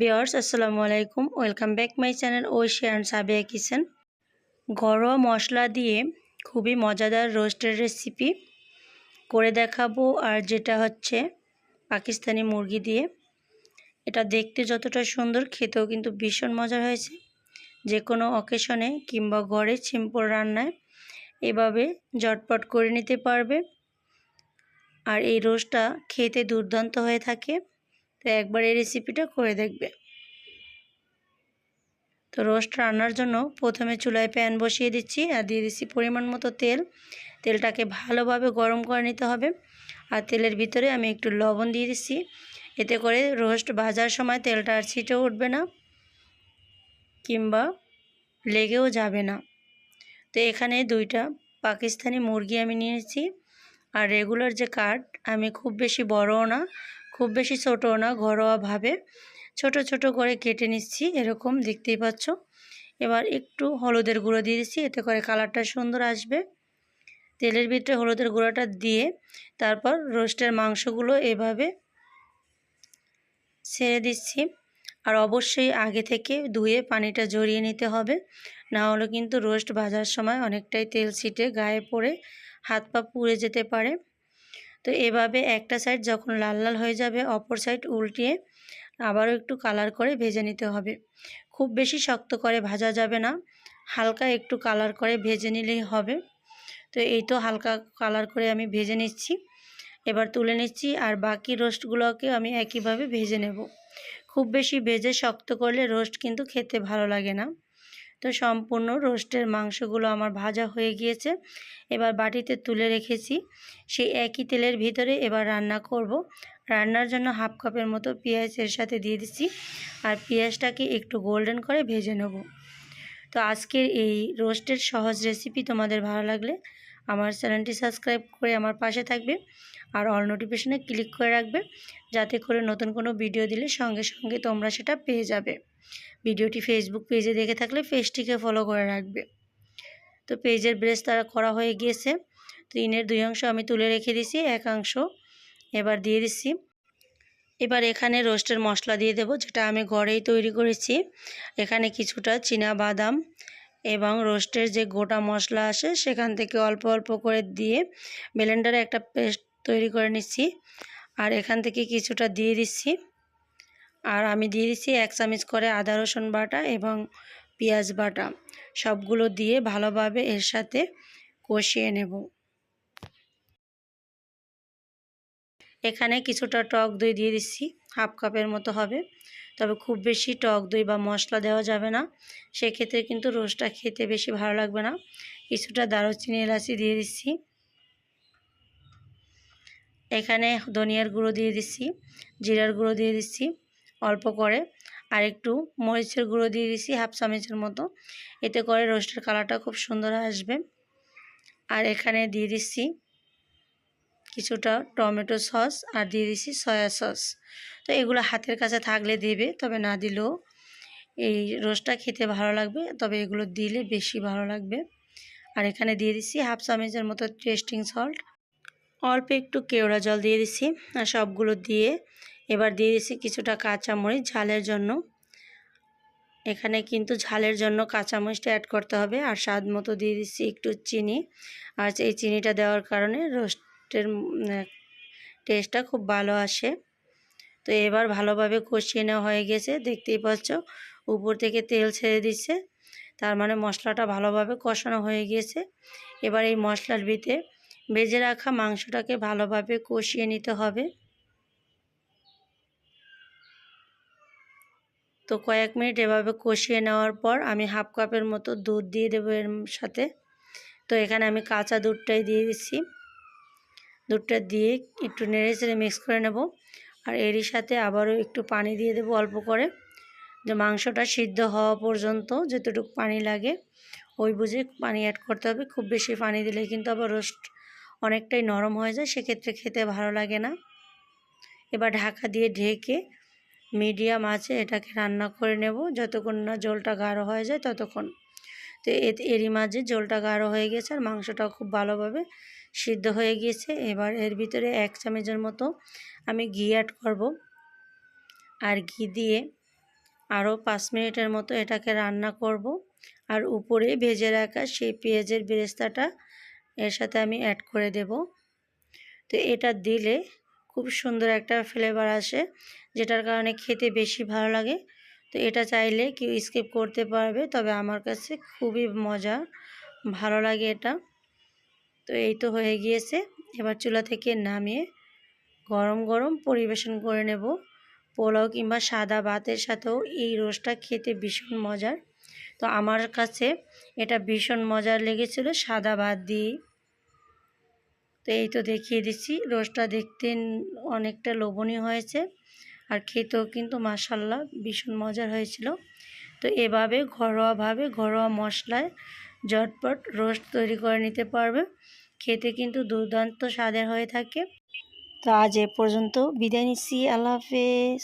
বিয়ার্স আসসালামু আলাইকুম। Welcome back my channel Oishi and Sabiya kitchen. ঘরোয়া মশলা দিয়ে খুবই মজাদার রোস্টের রেসিপি করে দেখাবো। আর যেটা হচ্ছে পাকিস্তানি মুরগি দিয়ে, এটা দেখতে যতটা সুন্দর, খেতেও কিন্তু ভীষণ মজার হয়েছে। যে কোনো অকেশনে কিংবা ঘরে সিম্পল রান্নায় এভাবে জটপট করে নিতে পারবে। আর এই রোস্টটা খেতে দুর্দান্ত হয়ে থাকে। তো একবার এই রেসিপিটা করে দেখবে। তো রোস্ট রান্নার জন্য প্রথমে চুলায় প্যান বসিয়ে দিচ্ছি আর দিয়ে দিচ্ছি পরিমাণ মতো তেল। তেলটাকে ভালোভাবে গরম করে নিতে হবে। আর তেলের ভিতরে আমি একটু লবণ দিয়ে দিচ্ছি। এতে করে রোস্ট ভাজার সময় তেলটা আর ছিটে উঠবে না কিংবা লেগেও যাবে না। তো এখানে দুইটা পাকিস্তানি মুরগি আমি নিয়েছি। আর রেগুলার যে কাঠ, আমি খুব বেশি বড়ও না খুব বেশি ছোটো না, ঘরোয়াভাবে। ছোট ছোট করে কেটে নিচ্ছি, এরকম দেখতেই পাচ্ছ। এবার একটু হলুদের গুঁড়ো দিয়ে দিচ্ছি, এতে করে কালারটা সুন্দর আসবে। তেলের ভিতরে হলুদের গুঁড়োটা দিয়ে তারপর রোস্টের মাংসগুলো এভাবে ছেড়ে দিচ্ছি। আর অবশ্যই আগে থেকে ধুয়ে পানিটা জড়িয়ে নিতে হবে। না হলে কিন্তু রোস্ট ভাজার সময় অনেকটাই তেল ছিটে গায়ে পড়ে হাত পা পুড়ে যেতে পারে। তো এভাবে একটা সাইড যখন লাল লাল হয়ে যাবে, অপর সাইড উল্টিয়ে আবারও একটু কালার করে ভেজে নিতে হবে। খুব বেশি শক্ত করে ভাজা যাবে না, হালকা একটু কালার করে ভেজে নিলেই হবে। তো এই তো হালকা কালার করে আমি ভেজে নিচ্ছি। এবার তুলে নিচ্ছি আর বাকি রোস্টগুলোকে আমি একইভাবে ভেজে নেব। খুব বেশি ভেজে শক্ত করলে রোস্ট কিন্তু খেতে ভালো লাগে না। তো সম্পূর্ণ রোস্টের মাংসগুলো আমার ভাজা হয়ে গিয়েছে। এবার বাটিতে তুলে রেখেছি। সেই একই তেলের ভিতরে এবার রান্না করব। রান্নার জন্য হাফ কাপের মতো পেঁয়াজ এর সাথে দিয়ে দিচ্ছি আর পেঁয়াজটাকে একটু গোল্ডেন করে ভেজে নেব। তো আজকের এই রোস্টের সহজ রেসিপি তোমাদের ভালো লাগলে আমার চ্যানেলটি সাবস্ক্রাইব করে আমার পাশে থাকবে আর অল নোটিফিকেশনে ক্লিক করে রাখবে যাতে করে নতুন কোনো ভিডিও দিলে সঙ্গে সঙ্গে তোমরা সেটা পেয়ে যাবে। ভিডিওটি ফেসবুক পেজে দেখে থাকলে পেজটিকে ফলো করে রাখবে। তো পেজের ব্রেস তারা করা হয়ে গিয়েছে। তো ইনের দুই অংশ আমি তুলে রেখে দিছি একাংশ এবার দিয়ে দিচ্ছি। এবার এখানে রোস্টের মশলা দিয়ে দেব, যেটা আমি ঘরেই তৈরি করেছি। এখানে কিছুটা চীনা বাদাম এবং রোস্টের যে গোটা মশলা আসে সেখান থেকে অল্প অল্প করে দিয়ে ব্লেন্ডারে একটা পেস্ট তৈরি করে নিচ্ছি। আর এখান থেকে কিছুটা দিয়ে দিচ্ছি। আর আমি দিয়ে দিচ্ছি এক চামচ করে আদা রসুন বাটা এবং পেঁয়াজ বাটা। সবগুলো দিয়ে ভালোভাবে এর সাথে কষিয়ে নেব। এখানে কিছুটা টক দই দিয়ে দিচ্ছি। হাফ কাপের মতো হবে। তবে খুব বেশি টক দই বা মশলা দেওয়া যাবে না। সেক্ষেত্রে কিন্তু রোস্টটা খেতে বেশি ভালো লাগবে না। কিছুটা দারুচিনি, এলাচি দিয়ে দিচ্ছি। এখানে ধনিয়ার গুঁড়ো দিয়ে দিচ্ছি, জিরার গুঁড়ো দিয়ে দিচ্ছি অল্প করে। আর একটু মরিচের গুঁড়ো দিয়ে দিচ্ছি হাফ চামচের মতো। এতে করে রোস্টের কালারটা খুব সুন্দর আসবে। আর এখানে দিয়ে দিচ্ছি কিছুটা টমেটো সস আর দিয়ে দিচ্ছি সয়া সস। তো এগুলো হাতের কাছে থাকলে দেবে, তবে না দিলেও এই রোস্টটা খেতে ভালো লাগবে, তবে এগুলো দিলে বেশি ভালো লাগবে। আর এখানে দিয়ে দিচ্ছি হাফ চামচের মতো টেস্টিং সল্ট। অল্প একটু কেওড়া জল দিয়ে দিচ্ছি আর সবগুলো দিয়ে এবার দিয়ে দিছি কিছুটা কাঁচামরিচ ঝালের জন্য। এখানে কিন্তু ঝালের জন্য কাঁচামরিচটা অ্যাড করতে হবে, আর স্বাদ মতো দিয়ে দিচ্ছি একটু চিনি। আর এই চিনিটা দেওয়ার কারণে রোস্টের টেস্টটা খুব ভালো আসে। তো এবার ভালোভাবে কষিয়ে নেওয়া হয়ে গেছে। দেখতেই পাচ্ছ, উপর থেকে তেল ছেড়ে দিচ্ছে। তার মানে মশলাটা ভালোভাবে কষানো হয়ে গিয়েছে এবার এই মশলার ভিতরে ভেজে রাখা মাংসটাকে ভালোভাবে কষিয়ে নিতে হবে। তো কয়েক মিনিট এভাবে কষিয়ে নেওয়ার পর আমি হাফ কাপের মতো দুধ দিয়ে দেবো এর সাথে। তো এখানে আমি কাঁচা দুধটাই দিয়ে দিচ্ছি। দুধটা দিয়ে একটু নেড়ে চেড়ে মিক্স করে নেব। আর এরই সাথে আবারও একটু পানি দিয়ে দেবো অল্প করে। যে মাংসটা সিদ্ধ হওয়া পর্যন্ত যতটুকু পানি লাগে, ওই বুঝে পানি অ্যাড করতে হবে। খুব বেশি পানি দিলে কিন্তু আবার রোস্ট অনেকটাই নরম হয়ে যায়, সেক্ষেত্রে খেতে ভালো লাগে না। এবার ঢাকা দিয়ে ঢেকে মিডিয়াম আছে এটাকে রান্না করে নেব। যতক্ষণ না জলটা গাঢ় হয়ে যায় ততক্ষণ। তো এরই মাঝে জলটা গাঢ় হয়ে গেছে আর মাংসটাও খুব ভালোভাবে সিদ্ধ হয়ে গিয়েছে এবার এর ভিতরে এক চামচের মতো আমি ঘি অ্যাড করব। আর ঘি দিয়ে আরও পাঁচ মিনিটের মতো এটাকে রান্না করব। আর উপরে ভেজে রাখা সেই পেঁয়াজের বেরেস্তাটা এর সাথে আমি অ্যাড করে দেব। তো এটা দিলে খুব সুন্দর একটা ফ্লেভার আসে, যেটার কারণে খেতে বেশি ভালো লাগে। তো এটা চাইলে কেউ স্কিপ করতে পারবে। তবে আমার কাছে খুবই মজা ভালো লাগে এটা। তো এই তো হয়ে গিয়েছে। এবার চুলা থেকে নামিয়ে গরম গরম পরিবেশন করে নেব। পোলাও কিংবা সাদা ভাতের সাথেও এই রোস্টটা খেতে ভীষণ মজার। তো আমার কাছে এটা ভীষণ মজার লেগেছিল সাদা ভাত দিয়ে। তো এই তো দেখিয়ে দিচ্ছি। রোস্টটা দেখতে অনেকটা লোভনীয় হয়েছে। আর খেতেও কিন্তু মাসাল্লাহ ভীষণ মজার হয়েছিল। তো এভাবে ঘরোয়াভাবে ঘরোয়া মশলায় ঝটপট রোস্ট তৈরি করে নিতে পারবে। খেতে কিন্তু দুর্দান্ত স্বাদের হয়ে থাকে। তো আজ এ পর্যন্ত বিদায় নিচ্ছি। আল্লাহ হাফেজ।